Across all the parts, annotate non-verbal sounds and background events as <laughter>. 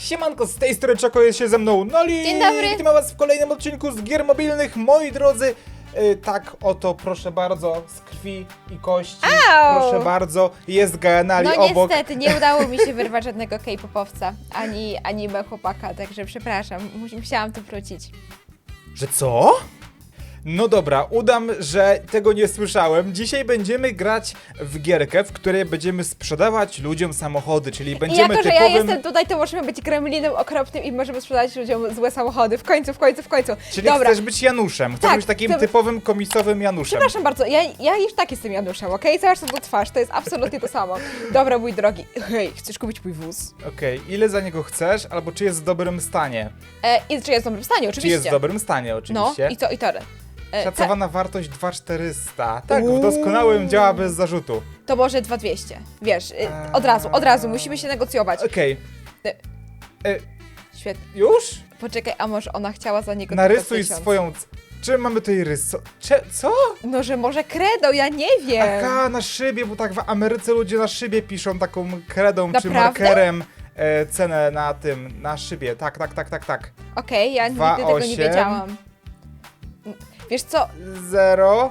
Siemanko, z tej strony Czako jest się ze mną Noli! Dzień dobry. Witam was w kolejnym odcinku z gier mobilnych, moi drodzy. Y, tak, oto proszę bardzo, z krwi i kości. Au! Proszę bardzo, jest Gaenali No obok. niestety, nie <laughs> udało mi się wyrwać żadnego K-popowca, ani anime chłopaka, także przepraszam, mus- musiałam tu wrócić. Że co? No dobra, udam, że tego nie słyszałem. Dzisiaj będziemy grać w gierkę, w której będziemy sprzedawać ludziom samochody, czyli I będziemy jako, że typowym... ja jestem tutaj, to możemy być gremlinem okropnym i możemy sprzedać ludziom złe samochody. W końcu, w końcu, w końcu. Czyli Dobra, chcesz być Januszem, chcesz Tak, być takim to- typowym komisowym Januszem. przepraszam bardzo, ja, ja już tak jestem Januszem, okej? Zobacz co tu twarz, to jest absolutnie to samo. Dobra, mój drogi, hej, chcesz kupić mój wóz? Okej, ile za niego chcesz, albo czy jest w dobrym stanie? E, I czy jest w dobrym stanie, Czy oczywiście. jest w dobrym stanie, No, oczywiście. i co, i to. E, Szacowana wartość 2400. Tak, w doskonałym działa bez zarzutu. to może 2200, wiesz, y, od razu, od razu, musimy się negocjować. Okej. E. E, Świetnie. już? Poczekaj, a może ona chciała za niego Narysuj tylko 1000? swoją... c- Czy mamy tutaj rys... Cze... Co? No, że może kredą, ja nie wiem. Aha, na szybie, bo tak w Ameryce ludzie na szybie piszą taką kredą czy Naprawdę? markerem e, cenę na tym, na szybie. Tak, tak, tak, tak, tak. Okej, ja Dwa, nigdy tego nie osiem. wiedziałam. Wiesz co? Zero,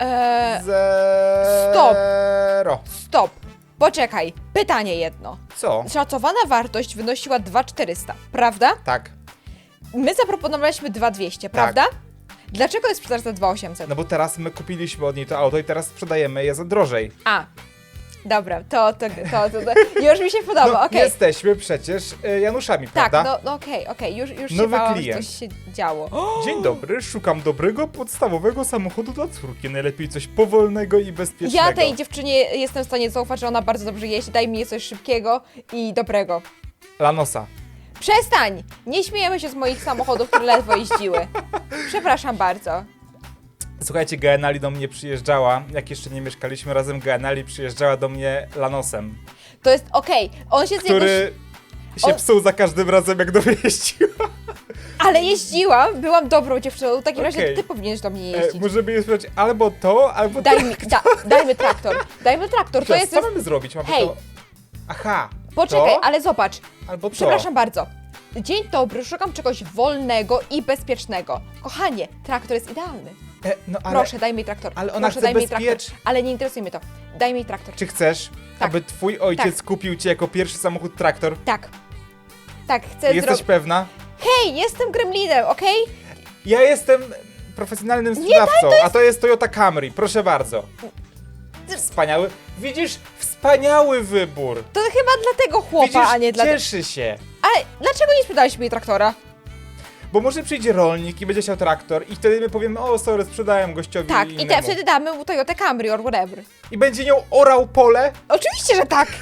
Eee, zero. stop. Poczekaj, pytanie jedno. Co? Szacowana wartość wynosiła 2400, prawda? Tak. My zaproponowaliśmy 2200, prawda? Dlaczego jest sprzedaż za 2800? No bo teraz my kupiliśmy od niej to auto i teraz sprzedajemy je za drożej. A, dobra, to, to, to, to, to już mi się podoba, No, okej. jesteśmy przecież e, Januszami, Tak, prawda? no, no okej, okej, już, już się Nowy bałam, klient. że coś się działo. <gasps> Dzień dobry, szukam dobrego, podstawowego samochodu dla córki. Najlepiej coś powolnego i bezpiecznego. Ja tej dziewczynie jestem w stanie zaufać, że ona bardzo dobrze jeździ, daj mi coś szybkiego i dobrego. Lanosa. Przestań! Nie śmiejemy się z moich samochodów, które ledwo jeździły. <laughs> Przepraszam bardzo. Słuchajcie, Gaenali do mnie przyjeżdżała, jak jeszcze nie mieszkaliśmy razem, Gaenali przyjeżdżała do mnie Lanosem, To jest okej, on się z niego... który się on- psuł za każdym razem, jak do mnie jeździła. Ale jeździłam, byłam dobrą dziewczyną, w takim razie Okej. ty powinieneś do mnie E, jeździć. możemy je sprawdzić albo to, albo Daj mi, da, dajmy traktor, dajmy traktor, to jest... co mamy zrobić? Mamy Hej. to... Aha, Poczekaj, to, ale zobacz, albo to. przepraszam bardzo. Dzień dobry, szukam czegoś wolnego i bezpiecznego. Kochanie, traktor jest idealny. E, no ale Proszę, daj mi traktor. ale ona Proszę, chce daj mi traktor. bezpiecz- Ale nie interesuje mnie to. Daj mi traktor. czy chcesz, Tak. aby twój ojciec Tak. kupił ci jako pierwszy samochód traktor? Tak. Tak, chcę Jesteś zrobić... pewna? Hej, jestem gremlinem, okej? Ja jestem profesjonalnym sprzedawcą, a to jest Toyota Camry, prosze bardzo. Wspaniały. Widzisz? Wspaniały wybór. To chyba dla tego chłopa, Widzisz? a nie dla... Cieszy się. Ale dlaczego nie sprzedaliśmy jej traktora? Bo może przyjdzie rolnik i będzie chciał traktor i wtedy my powiemy, o sorry, sprzedałem gościowi Tak, i innemu. te, wtedy damy mu Toyota Camry or whatever. I będzie nią orał pole? Oczywiście, że tak! <laughs>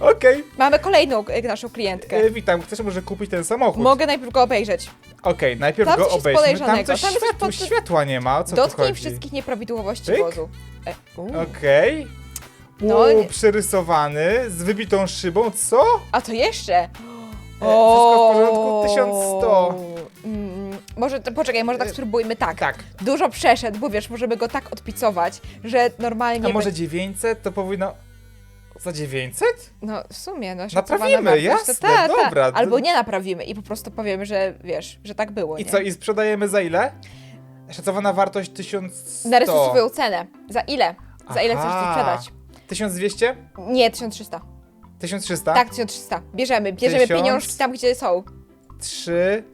Okej. Mamy kolejną e, naszą klientkę. E, Witam, chcesz może kupić ten samochód? Mogę najpierw go obejrzeć. Okej, najpierw Tam go coś jest obejrzmy. Tam podejrzanego, coś tam jest światło, pod- światła nie ma, o co tu Dotknij chodzi? wszystkich nieprawidłowości Pyk. wozu. E, u. Okej. No, nie- przerysowany, z wybitą szybą, co? A to jeszcze? E, Wszystko w porządku, 1100. Mm, może, to, poczekaj, może tak E, spróbujmy tak. Tak. Dużo przeszedł, bo wiesz, możemy go tak odpicować, że normalnie... A może by- 900 to powinno... Za 900? No w sumie, no szacowana Naprawimy, wartość, jasne, dobra. Albo nie naprawimy i po prostu powiemy, że wiesz, że tak było, I nie? co, i sprzedajemy za ile? Szacowana wartość 1100. Narysuj swoją cenę. Za ile? Za ile chcesz to Aha. sprzedać? 1200? Nie, 1300. 1300? Tak, 1300. Bierzemy, bierzemy Tysiąc? pieniążki tam, gdzie są. 3.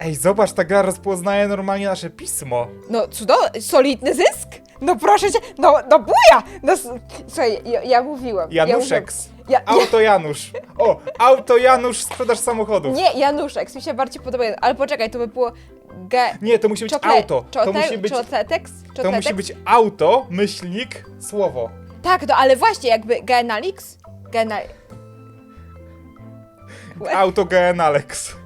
Ej, zobacz, ta gra rozpoznaje normalnie nasze pismo. No, cudowny, solidny zysk? No proszę cię, no, no buja! No, s- słuchaj, ja, ja mówiłam. Januszeks. Ja, ja, Auto Janusz. O, auto Janusz, sprzedaż samochodów. nie, Januszek, mi się bardziej podoba. Ale poczekaj, to by było... Nie, to musi być Czokle- auto. To musi być, Czotletex? to musi być auto, myślnik, słowo. Tak, no ale właśnie, jakby Genalix? Gena... Auto Genalex.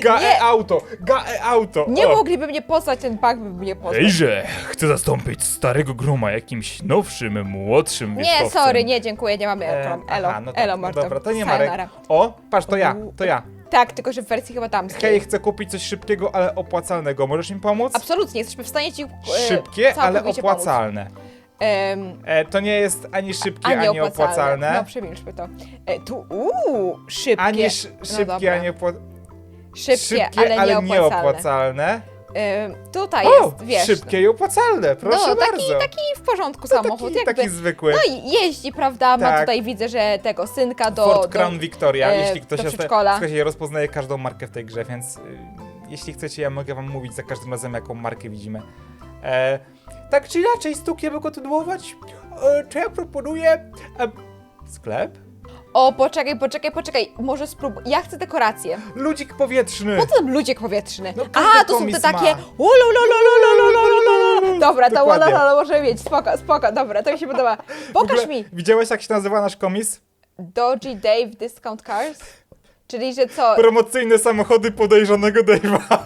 Gae Nie. auto, gae auto. Nie o. mogliby mnie poznać, ten pak by mnie poznał. Ejże, chcę zastąpić starego groma jakimś nowszym, młodszym Nie, wierzchowcem. sorry, nie, dziękuję, nie mamy E, Elo. Elo, aha, no tak, elo no dobra, to nie Sayonara. Marek. O, patrz, to ja, to ja. Tak, tylko że w wersji chyba damskiej. Hej, chcę kupić coś szybkiego, ale opłacalnego. Możesz mi pomóc? Absolutnie, jesteśmy w stanie ci e, Szybkie, ale całkowicie pomóc. opłacalne. Em, E, to nie jest ani szybkie, ani, opłacalne. No, przemilczmy to. E, tu, uuu, szybkie. ani sz- No szybkie, dobra. ani opła- Szybkie, szybkie, ale, nieopłacalne. Tutaj O, jest, wiesz... szybkie i opłacalne, proszę no, taki, bardzo. taki w porządku To samochód, taki, jakby. taki zwykły. No i jeździ, prawda? Ma Tak. tutaj widzę, że tego synka do. Ford do Crown Victoria, e, jeśli ktoś do jest... przedszkola. Słuchajcie, ja rozpoznaję każdą markę w tej grze, więc y, jeśli chcecie, ja mogę wam mówić za każdym razem, jaką markę widzimy. E, tak czy inaczej, stuk żeby kontynuować, e, to ja proponuję... E, sklep? O, poczekaj, poczekaj, poczekaj. Może spróbuj. Ja chcę dekorację. Ludzik powietrzny. Po co tam ludziek powietrzny? No, każdy A, to są te komis takie. ulululululululululu. Dobra, to Dokładnie. wolala może mieć. Spoko, spoko, dobra, to mi się podoba. W Pokaż mi. Widziałeś, jak się nazywa nasz komis? Dodgy Dave Discount Cars? Czyli, że co? Promocyjne samochody podejrzanego Dave'a. <laughs>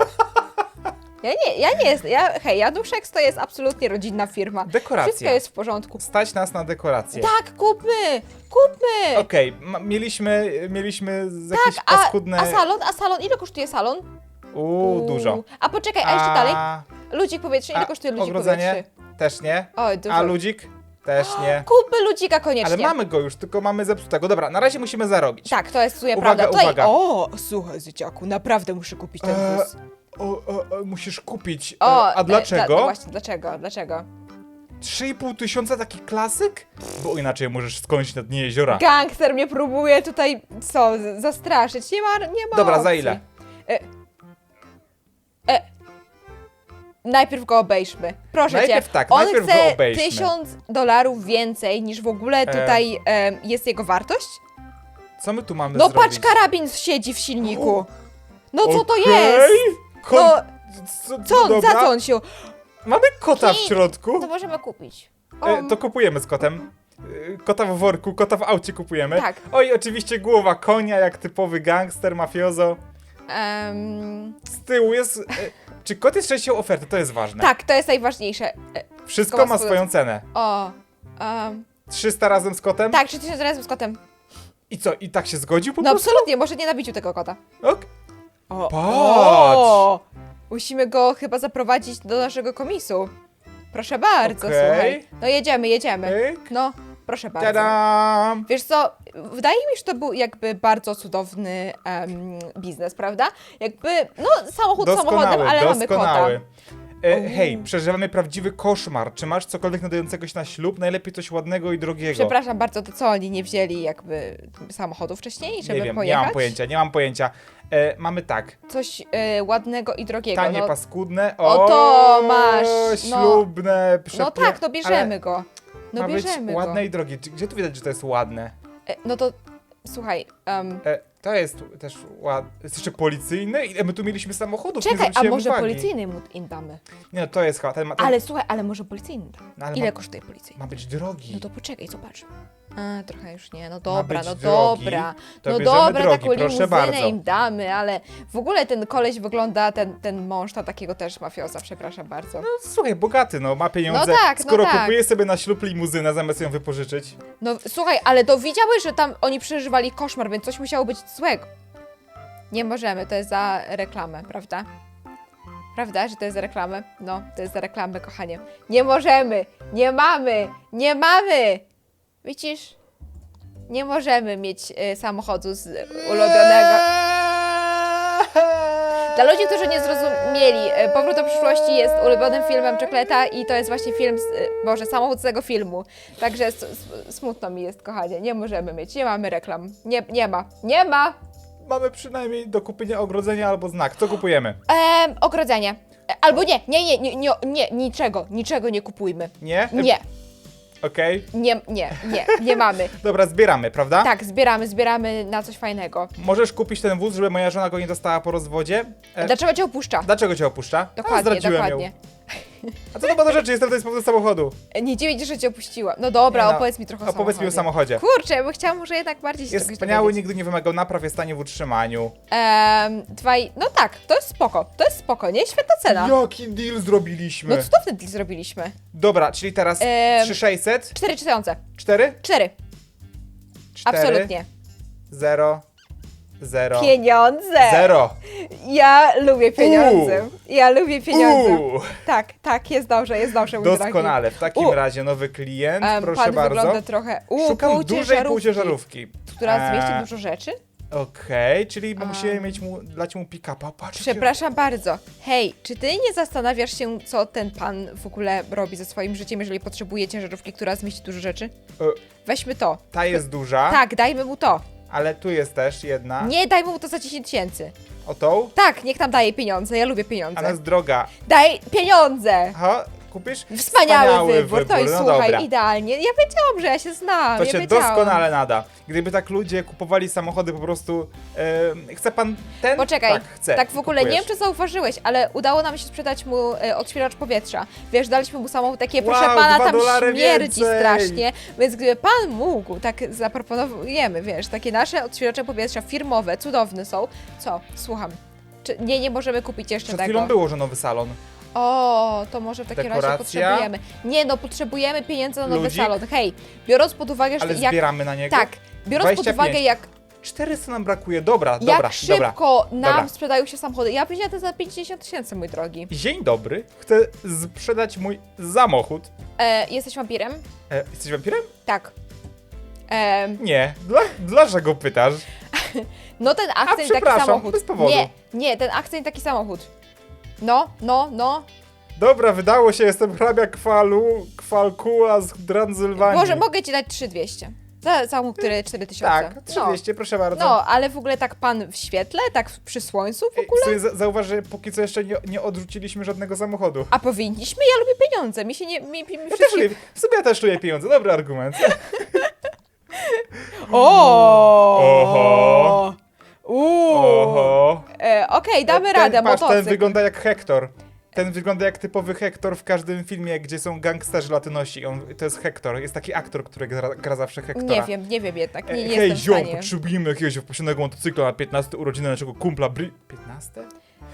Ja nie, ja nie jest. Ja, hej, Jaduszex to jest absolutnie rodzinna firma. Dekoracja. Wszystko jest w porządku. Stać nas na dekorację. Tak, kupmy! Kupmy! Okej, ma- mieliśmy, mieliśmy z jakieś Tak, a, paskudne... a salon? A salon? Ile kosztuje salon? Uuu, dużo. A poczekaj, a jeszcze dalej? Ludzik powietrzny, ile a kosztuje ludzik ogrodzenie? powietrzny? Też nie. Oj, dużo. A ludzik? Też <gasps> nie. Kupmy ludzika koniecznie. Ale mamy go już, tylko mamy zepsutego. Dobra, na razie musimy zarobić. Tak, to jest w sumie Uwaga, prawda. Tutaj... uwaga. O, słuchaj, dzieciaku, naprawdę muszę kupić ten Eee, wóz. O, o, o, musisz kupić. O, e, a e, dlaczego? Dla, właśnie, dlaczego? Dlaczego? 3,5 tysiąca taki klasyk? Bo inaczej możesz skądś na dnie jeziora. Gangster mnie próbuje tutaj, co, zastraszyć. Nie ma, nie ma Dobra, za opcji. ile? E, e, najpierw go obejrzmy. Proszę Najpierw cię. tak, On najpierw go chce obejrzmy. tysiąc dolarów więcej niż w ogóle tutaj em, jest jego wartość? Co my tu mamy No zrobić? patrz, karabin siedzi w silniku. No co to Okej. jest? Kon... No, co, co, dobra. za co on się... Mamy kota w środku. To możemy kupić. E, to kupujemy z kotem. E, Kota w worku, kota w aucie kupujemy. Tak. Oj, oczywiście głowa konia, jak typowy gangster, mafiozo. em, Z tyłu jest... E, czy kot jest częścią oferty? To jest ważne. tak, to jest najważniejsze. E, Wszystko ma swoją cenę. O, em, 300 razem z kotem? tak, 3000 razem z kotem. I co, i tak się zgodził po No prostu? absolutnie, może nie nabiciu tego kota. Ok. O, Patrz! Musimy go chyba zaprowadzić do naszego komisu. Proszę bardzo, Okej. słuchaj. No jedziemy, jedziemy. Pyk. No, proszę bardzo. Tadam! Wiesz co, wydaje mi się, że to był jakby bardzo cudowny em, biznes, prawda? Jakby, no samochód samochodem, Doskonały, ale mamy doskonały. kota. E, hej, przeżywamy prawdziwy koszmar. Czy masz cokolwiek nadającego się na ślub? Najlepiej coś ładnego i drogiego. Przepraszam bardzo, to co oni nie wzięli jakby samochodu wcześniej, żeby nie wiem, pojechać? nie mam pojęcia, nie mam pojęcia. E, mamy tak, Coś e, ładnego i drogiego. tanie, no, paskudne. O, O, to masz, no. Ślubne, no przepie... tak, no bierzemy ale go. No ma bierzemy być go. ładne i drogie. Gdzie tu widać, że to jest ładne? E, no to słuchaj, em, E, to jest też ładne. Jest jeszcze policyjny? Ile my tu mieliśmy samochodów? nie czekaj, a zwróciłem może uwagi. policyjny mu im damy? Nie, no to jest chyba ten, ma- ten Ale słuchaj, ale może policyjny damy. No, ale Ile ma- kosztuje policyjny? ma być drogi. No to poczekaj, zobacz. A, trochę już nie, no dobra, być no drogi, dobra. to no bierzemy dobra, drogi, taką proszę limuzynę bardzo. im damy, ale w ogóle ten koleś wygląda, ten, ten mąż na takiego też mafioza, przepraszam bardzo. No słuchaj, bogaty, no, ma pieniądze. No tak, no Skoro tak. kupuje sobie na ślub limuzynę, zamiast ją wypożyczyć. No słuchaj, ale to widziałeś, że tam oni przeżywali koszmar, więc coś musiało być złego. Nie możemy, to jest za reklamę, prawda? Prawda, że to jest za reklamę? No, to jest za reklamę, kochanie. Nie możemy, nie mamy, nie mamy! Widzisz? Nie możemy mieć y, samochodu z ulubionego. Dla ludzi, którzy nie zrozumieli, y, Powrót do przyszłości jest ulubionym filmem Czokleta i to jest właśnie film, z, Boże, samochód z tego filmu. Także smutno mi jest, kochanie, nie możemy mieć, nie mamy reklam. Nie, nie ma, nie ma! Mamy przynajmniej do kupienia ogrodzenia albo znak. Co kupujemy? Ehm, ogrodzenie. E, Albo nie, nie, nie, nie, nie, nie, niczego, niczego nie kupujmy. Nie? Nie, Okej. nie, nie, nie, nie mamy. <laughs> Dobra, zbieramy, prawda? Tak, zbieramy, zbieramy na coś fajnego. Możesz kupić ten wóz, żeby moja żona go nie dostała po rozwodzie? E, Dlaczego cię opuszcza? Dlaczego cię opuszcza? A, Dokładnie, zdradziłem dokładnie. ją. A co to ma do rzeczy? Jestem tutaj z powodu samochodu. Nie dziwię, że cię opuściła. No dobra, Nie no, opowiedz mi trochę o Opowiedz mi o samochodzie. Kurczę, bo chciałam może jednak bardziej się Jest czegoś wspaniały, dowiedzieć. nigdy nie wymagał napraw, jest tanie w utrzymaniu. Ehm, dwaj, no tak, to jest spoko, to jest spoko, nie? Świetna cena. Jaki deal zrobiliśmy? No co to wtedy zrobiliśmy? Dobra, czyli teraz Em, 3600, Cztery tysiące. 4, Cztery. 4, Absolutnie. 0, Zero. Pieniądze! Zero. Ja lubię pieniądze. Ja lubię pieniądze. Uuu. Tak, tak, jest dobrze, jest dobrze, mój drogi. Doskonale. W takim U. razie nowy klient, Em, proszę pan bardzo. wygląda trochę... U, Szukam dużej ciężarówki, półciężarówki. Która zmieści Eee, dużo rzeczy? Okej, czyli musimy mieć mu, dać mu pick-upa. Patrz, Przepraszam bardzo. Hej, czy ty nie zastanawiasz się, co ten pan w ogóle robi ze swoim życiem, jeżeli potrzebuje ciężarówki, która zmieści dużo rzeczy? E, Weźmy to. Ta jest duża, Tak, dajmy mu to. Ale tu jest też jedna. Nie, dajmy mu to za 10 tysięcy. O tą? Tak, niech nam daje pieniądze, ja lubię A pieniądze. nas droga. Daj pieniądze! Aha, kupisz? Wspaniały, wybór, to jest no słuchaj, dobra. idealnie. Ja wiedziałam, że ja się znam, To ja się wiedziałam. doskonale nada. Gdyby tak ludzie kupowali samochody po prostu. E, chce pan ten? Poczekaj, Tak, chcę. tak w ogóle, nie wiem Kupujesz. czy zauważyłeś, ale udało nam się sprzedać mu e, odświeżacz powietrza. Wiesz, daliśmy mu samochód takie, proszę Wow, pana, tam śmierdzi więcej. strasznie, więc gdyby pan mógł, tak zaproponujemy, wiesz, takie nasze odświeżacze powietrza firmowe, cudowne są. Co? Słucham. Czy, nie, nie możemy kupić jeszcze Przed tego. chwilą było, że nowy salon. O, to może w takim razie Dekoracja? potrzebujemy. Nie, no potrzebujemy pieniędzy na nowy Ludzik? salon. Hej, biorąc pod uwagę, że Ale jak... zbieramy na niego. Tak, biorąc pod 25. uwagę, jak 400 nam brakuje. Dobra, Jak dobra, dobra. szybko nam dobra. sprzedają się samochody. Ja wzięłam to za 50 tysięcy, mój drogi. Dzień dobry. Chcę sprzedać mój samochód. E, jesteś wampirem? E, jesteś wampirem? Tak. E, Nie. Dla, dlaczego pytasz? <laughs> no ten akcent taki przepraszam, samochód. bez powodu. Nie, nie, ten akcent taki samochód. No, no, no. Dobra, wydało się, jestem hrabia Kwalu, Kwalkua z Transylwanii. Może mogę ci dać 3200. Za samochód, który 4000. Tak, 30, proszę bardzo. No, no, ale w ogóle tak pan w świetle, tak przy słońcu w ogóle. sobie za- Zauważ, że póki co jeszcze nie, nie odrzuciliśmy żadnego samochodu. A powinniśmy? Ja lubię pieniądze. Mi się nie. Mi, mi, mi Ja też wszystkie- lubię, w sumie ja też czuję pieniądze, dobry argument. <laughs> O! Oho. Oho. E, Okej, damy ten, radę, patrz, ten motocykl. wygląda jak Hektor. Ten wygląda jak typowy Hektor w każdym filmie, gdzie są gangsterzy latynosi. On, to jest Hektor, jest taki aktor, który gra, gra zawsze Hektora. Nie wiem, nie wiem jednak. Nie, nie Hej, jestem w ziom, stanie. potrzebujemy jakiegoś motocykla na 15 urodziny naszego kumpla Bri... 15?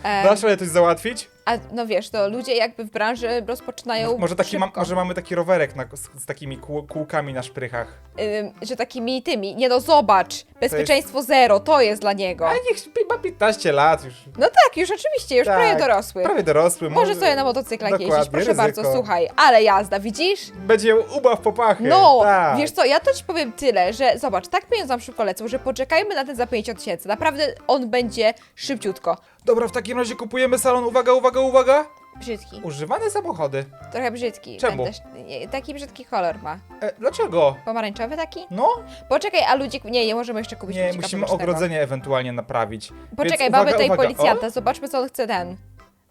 E, Dasz radę coś załatwić? A no wiesz, to ludzie jakby w branży rozpoczynają Może, taki mam, może mamy taki rowerek na, z, z takimi kół, kółkami na szprychach. Ym, że takimi tymi. Nie no, zobacz. Bezpieczeństwo zero, to jest dla niego. A niech ma 15 lat już. No tak, już oczywiście, już Tak, prawie dorosły. Prawie dorosły. Może sobie na motocyklach jeździć, proszę ryzyko. bardzo, słuchaj. Ale jazda, widzisz? Będzie ubaw popachy. No, tak. wiesz co, ja to ci powiem tyle, że zobacz, tak pieniądze nam szybko lecą, że poczekajmy na ten za 50 tysięcy. Naprawdę on będzie szybciutko. Dobra, w takim razie kupujemy salon. Uwaga, uwaga, uwaga. Brzydki. Używane samochody. Trochę brzydki. Czemu? Ten Też, nie, taki brzydki kolor ma. E, dlaczego? Pomarańczowy taki? No, Poczekaj, a ludzik... Nie, nie możemy jeszcze kupić nie, ludzika musimy pobocznego. ogrodzenie ewentualnie naprawić. Poczekaj, Więc mamy uwaga, tutaj uwaga. policjanta, zobaczmy co on chce ten.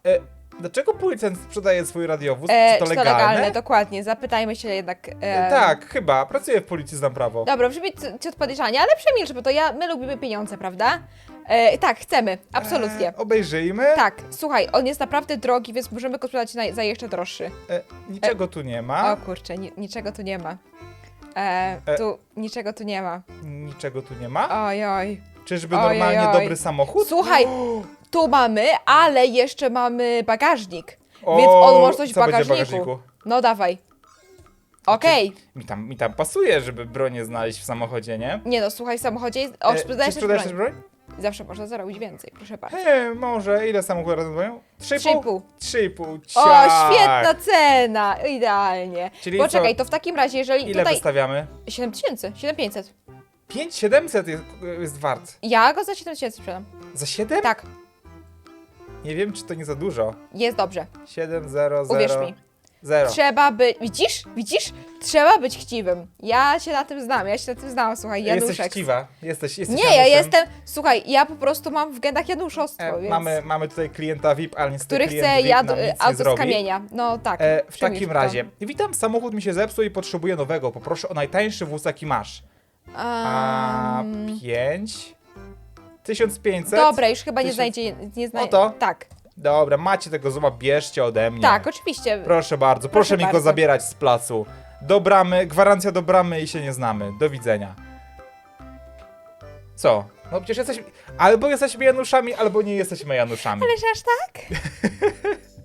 O, e, dlaczego policjant sprzedaje swój radiowóz? E, czy to legalne? dokładnie, zapytajmy się jednak. E, E, tak, chyba. Pracuję w policji, znam prawo. Dobra, brzmi c- ciut podejrzanie, ale przemilcz, bo to ja, my lubimy pieniądze, prawda? E, tak, chcemy, absolutnie. E, obejrzyjmy. Tak, słuchaj, on jest naprawdę drogi, więc możemy go sprzedać na, za jeszcze droższy. E, niczego tu nie ma. O kurczę, ni niczego tu nie ma. E, E. tu, niczego tu nie ma. Niczego tu nie ma. Oj, oj. Czyżby normalnie oj. dobry samochód? Słuchaj, <gasps> tu mamy, ale jeszcze mamy bagażnik. o, Więc on może coś w co będzie bagażniku. bagażniku? No dawaj. Okej. Mi tam, mi tam pasuje, żeby bronię znaleźć w samochodzie, nie? Nie no, słuchaj, w samochodzie. O, E, sprzedajesz czy też sprzedajesz broń. też broń? Zawsze można zarobić więcej, proszę bardzo. He, może. Ile samochód razem? 3,5? 3,5. 3,5. O, ciak. świetna cena! Idealnie. Czyli Poczekaj, co? to w takim razie, jeżeli Ile tutaj... wystawiamy? 7 tysięcy, 7500. 5700 jest, jest wart. Ja go za 7 tysięcy sprzedam. Za 7? Tak, Nie wiem, czy to nie za dużo. jest dobrze. 7, 0, 0. Uwierz mi. 0. Trzeba być... Widzisz? Widzisz? Trzeba być chciwym. Ja się na tym znam, ja się na tym znam, słuchaj, Januszek. Jesteś chciwa. Jesteś, jesteś Nie, ja Januszem. jestem... Słuchaj, ja po prostu mam w genach Januszostwo, E, więc... mamy, mamy tutaj klienta VIP, ale niestety Który klient chce VIP jad... nam nic nie auto z zrobi. kamienia. No tak. E, w takim to. razie, witam, samochód mi się zepsuł i potrzebuję nowego. Poproszę o najtańszy wóz, jaki masz. A Um, 5? 1500? Dobra, już chyba nie znajdzie... Nie znaj... Oto. Tak, Dobra, macie tego zuma, bierzcie ode mnie. tak, oczywiście. Proszę bardzo, proszę, Proszę mi go bardzo. zabierać z placu. Do bramy, gwarancja do bramy i się nie znamy. Do widzenia. Co? No przecież jesteśmy... Albo jesteśmy Januszami, albo nie jesteśmy Januszami. Ależ aż tak? <laughs>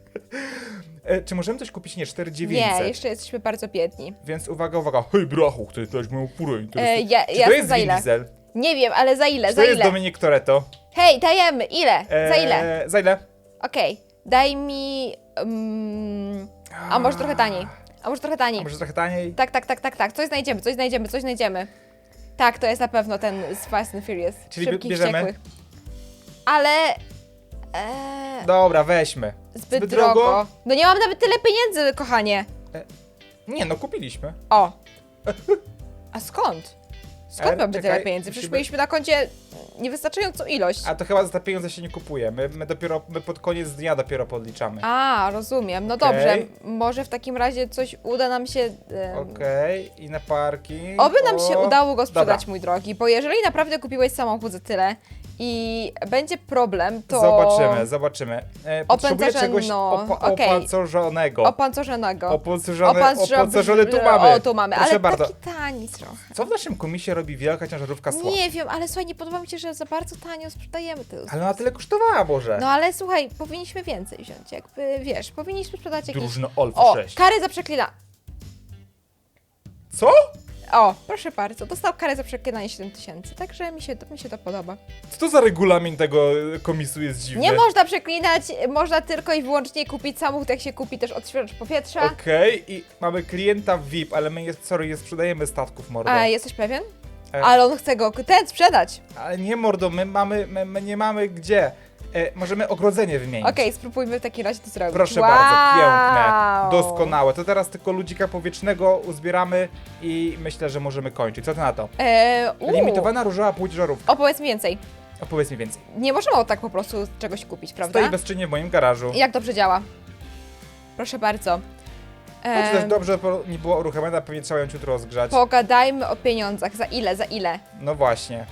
E, czy możemy coś kupić? Nie, 4900. Nie, jeszcze jesteśmy bardzo biedni. Więc uwaga, uwaga. Hej, brachu, chcesz dać moją furę? E, ja, ja to za jest Vin ile? Diesel? Nie wiem, ale za ile, Czy za to jest ile? Dominik Toretto? Hej, dajemy, ile? Za ile? Eee, Za ile? Okej, daj mi... mm, a może trochę taniej. A może trochę A taniej. może trochę taniej? Tak, tak, tak, tak, tak. Coś znajdziemy, coś znajdziemy, coś znajdziemy. Tak, to jest na pewno ten z Fast and Furious. Czyli Szybkich, bierzemy? wściekłych. Ale... E, Dobra, weźmy. zbyt, drogo. No nie mam nawet tyle pieniędzy, kochanie. Nie, no kupiliśmy. O. <laughs> A skąd? Skąd Er, mamy tyle czekaj, pieniędzy? Przecież musimy- mieliśmy na koncie niewystarczającą ilość. A to chyba za te pieniądze się nie kupuje. My, my dopiero, my pod koniec dnia dopiero podliczamy. A, rozumiem. No Okej. dobrze, może w takim razie coś uda nam się. em, Okej, i na parking. Oby nam się O, udało go sprzedać, dobra. mój drogi, bo jeżeli naprawdę kupiłeś samochód za tyle i będzie problem, to. Zobaczymy, zobaczymy. E, potrzebuję czegoś no, opa- okej. opancerzonego. Opancerzonego. Opancerzony, Opancerzo- opancerzony tu mamy. O, tu mamy, Proszę ale bardzo. taki tani trochę. Co w naszym komisie robi wielka ciężarówka słod? Nie wiem, ale słuchaj, nie podoba mi się, że za bardzo tanio sprzedajemy te Ale ona tyle kosztowała może. No ale słuchaj, powinniśmy więcej wziąć, jakby wiesz, powinniśmy sprzedać jakieś. Drużno Olf O, 6. kary za przeklina. Co? O, proszę bardzo, dostał karę za przeklinanie 7000, także mi się, to, mi się to podoba. Co to za regulamin tego komisu jest dziwny? Nie można przeklinać, można tylko i wyłącznie kupić samochód, jak się kupi też odświeżacz powietrza. Okej, i mamy klienta VIP, ale my, nie, sorry, nie sprzedajemy statków, mordo. A jesteś pewien? E. Ale on chce go ten sprzedać. Ale nie, mordo, my mamy, my, my nie mamy gdzie. E, możemy ogrodzenie wymienić. Okej, spróbujmy w takim razie to zrobić. Proszę bardzo, piękne, doskonałe. To teraz tylko ludzika powietrznego uzbieramy i myślę, że możemy kończyć. Co ty na to? E, uu. Limitowana różowa płóć żarówka. Opowiedz mi więcej. Opowiedz mi więcej. Nie możemy tak po prostu czegoś kupić, prawda? Stoi bezczynnie w moim garażu. Jak dobrze działa? Proszę bardzo. Choć też Em, dobrze nie była uruchomiona, pewnie trzeba ją jutro rozgrzać. Pogadajmy o pieniądzach. Za ile, za ile? No właśnie.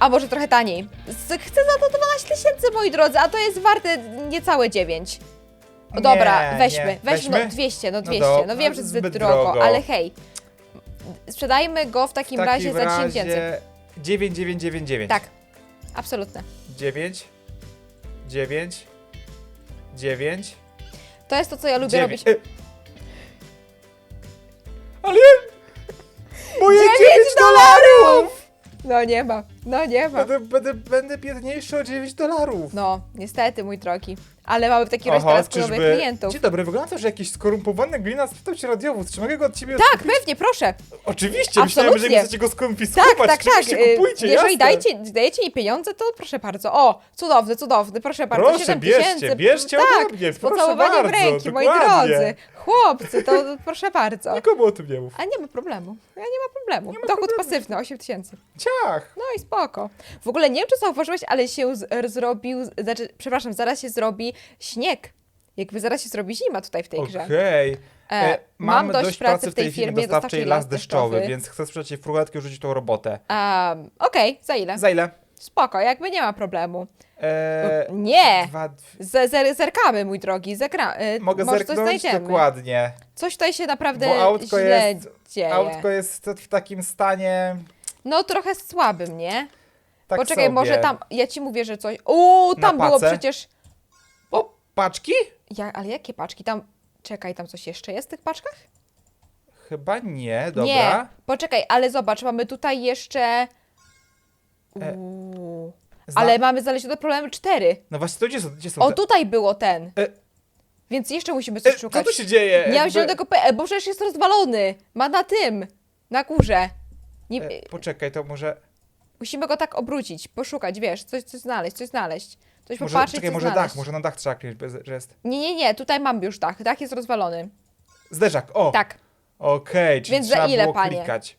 A może trochę taniej. Chcę za to 12 tysięcy, moi drodzy, a to jest warte niecałe 9. O, Nie, dobra, weźmy. nie. Weźmy, Weźmy? no 200, no No 200. No, dobra, wiem, że zbyt, zbyt drogo, drogo. ale hej. Sprzedajmy go w takim w razie takim za 10 tysięcy. razie 9999. Tak, absolutne. 9 9 9 To jest to, co ja lubię 9 robić. Ale moje 9 9 dolarów! No nie ma, no nie ma. Będę, będę, będę biedniejszy o 9 dolarów. No, niestety, mój drogi. Ale mamy w razie Oho, teraz nowych klientów. Dzień dobry, wygląda to, że jakiś skorumpowany glina spytał się radiowóz, czy mogę go od ciebie Tak, pewnie, proszę. Oczywiście, myślałem, że absolutnie. nie chcecie go skonfiskować. Tak, tak, tak. Oczywiście y, kupujcie, Jeżeli jasne. dajcie, dajecie mi pieniądze, to proszę bardzo. O, cudowny, cudowny, proszę bardzo. Proszę, 7 bierzcie, tysięcy. bierzcie tak, ode mnie, z proszę pocałowaniem bardzo, ręki, moi dokładnie. drodzy. Chłopcy, to <laughs> proszę bardzo. Nikomu o tym nie mów. A nie ma problemu. Ja nie ma problemu. Nie ma Dochód problemu. pasywny, 8 tysięcy. Ciach. No i spoko. W ogóle nie wiem, czy zauważyłeś, ale się z, zrobił, znaczy, przepraszam, zaraz się zrobi śnieg. Jakby zaraz się zrobi zima tutaj w tej grze. Okej. E, E, mam dość pracy w tej firmie dostawczej las deszczowy, więc chcę sprzedać jej frugatkę i rzucić tą robotę. Um, Okej, za ile? Za ile? Spoko, jakby nie ma problemu. E, Nie! dwa, Z, zer, zerkamy, mój drogi, zerka, y, mogę może coś zerknąć znajdziemy. dokładnie. Coś tutaj się naprawdę Bo autko źle jest- dzieje. Autko jest w takim stanie. No trochę słabym, nie? Tak Poczekaj, sobie. może tam, ja ci mówię, że coś... Uuu, Na tam było pacę? przecież... Paczki? Ja, ale jakie paczki? Tam, czekaj, tam coś jeszcze jest w tych paczkach? Chyba nie, dobra. Nie, poczekaj, ale zobacz, mamy tutaj jeszcze... E, Uuu. Zna- Ale mamy znalezione problemy cztery. No właśnie, to gdzie są, gdzie są O, te... tutaj było ten. E, Więc jeszcze musimy coś e, co szukać. tu się dzieje? Nie mam Jakby- zielonego PE, bo przecież jest rozwalony. Ma na tym, na górze. Nie, E, poczekaj, to może... musimy go tak obrócić, poszukać, wiesz, coś, coś znaleźć, coś znaleźć. Coś Może, popatrzeć, czekaj, może znaleźć. dach, może na dach trzeba kliknąć, bez- że jest... Nie, nie, nie, tutaj mam już dach. Dach jest rozwalony. Zderzak, o! Tak. Okej, czyli Więc za trzeba ile, było panie? klikać.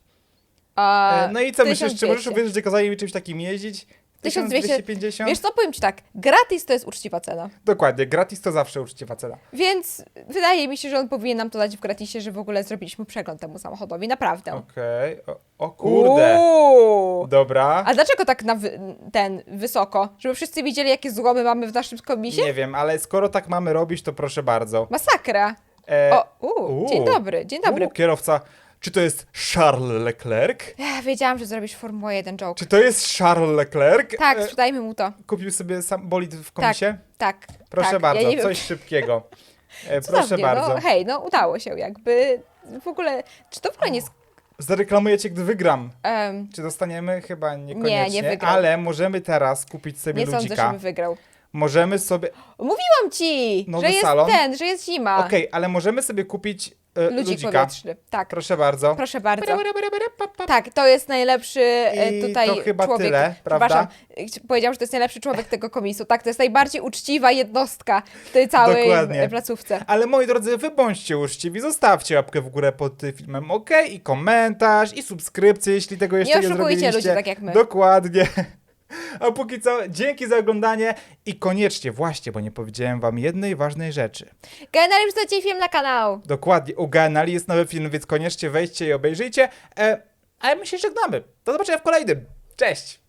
A, E, no i co, myślisz, czy 1200. możesz uwierzyć, że kazali mi czymś takim jeździć? 1200. 1250? Wiesz co, powiem ci tak, gratis to jest uczciwa cena. Dokładnie, gratis to zawsze uczciwa cena. Więc wydaje mi się, że on powinien nam to dać w gratisie, że w ogóle zrobiliśmy przegląd temu samochodowi, naprawdę. Okej, o, o kurde. Uuu. Dobra. A dlaczego tak na wy ten wysoko? Żeby wszyscy widzieli, jakie złomy mamy w naszym komisie? Nie wiem, ale skoro tak mamy robić, to proszę bardzo. Masakra. E, O, uu, dzień dobry, dzień dobry. U, kierowca, czy to jest Charles Leclerc? Ech, wiedziałam, że zrobisz Formułę 1 joke. Czy to jest Charles Leclerc? Tak, E, sprzedajmy mu to. kupił sobie sam bolid w komisie? Tak. Proszę tak. bardzo, ja nie coś szybkiego. <laughs> E, proszę bardzo. No, hej, no udało się jakby. W ogóle, czy to w ogóle nie jest Zareklamuję cię, gdy wygram. Em, Czy dostaniemy? Chyba niekoniecznie. nie wygrał. Ale możemy teraz kupić sobie nie sądzę, ludzika. żeby wygrał. Możemy sobie... Mówiłam ci, Nowy że jest salon? ten, że jest zima. Okej, ale możemy sobie kupić Ludzik ludzika. powietrzny. Tak, Proszę bardzo. proszę bardzo. Tak, to jest najlepszy e, I tutaj to chyba człowiek. tyle, prawda? Przepraszam, e, powiedział, że to jest najlepszy człowiek tego komisu. Tak, to jest najbardziej uczciwa jednostka w tej całej Dokładnie. e, placówce. Ale moi drodzy, wy bądźcie uczciwi, zostawcie łapkę w górę pod tym filmem, ok? I komentarz, i subskrypcję, jeśli tego jeszcze nie, oszukujcie zrobiliście. ludzi tak jak my. Dokładnie. A póki co, dzięki za oglądanie i koniecznie, właśnie, bo nie powiedziałem wam jednej ważnej rzeczy. Generalnie wrzucacie film na kanał. Dokładnie, u Gaenali jest nowy film, więc koniecznie wejdźcie i obejrzyjcie. E, a my się żegnamy. Do zobaczenia w kolejnym. Cześć!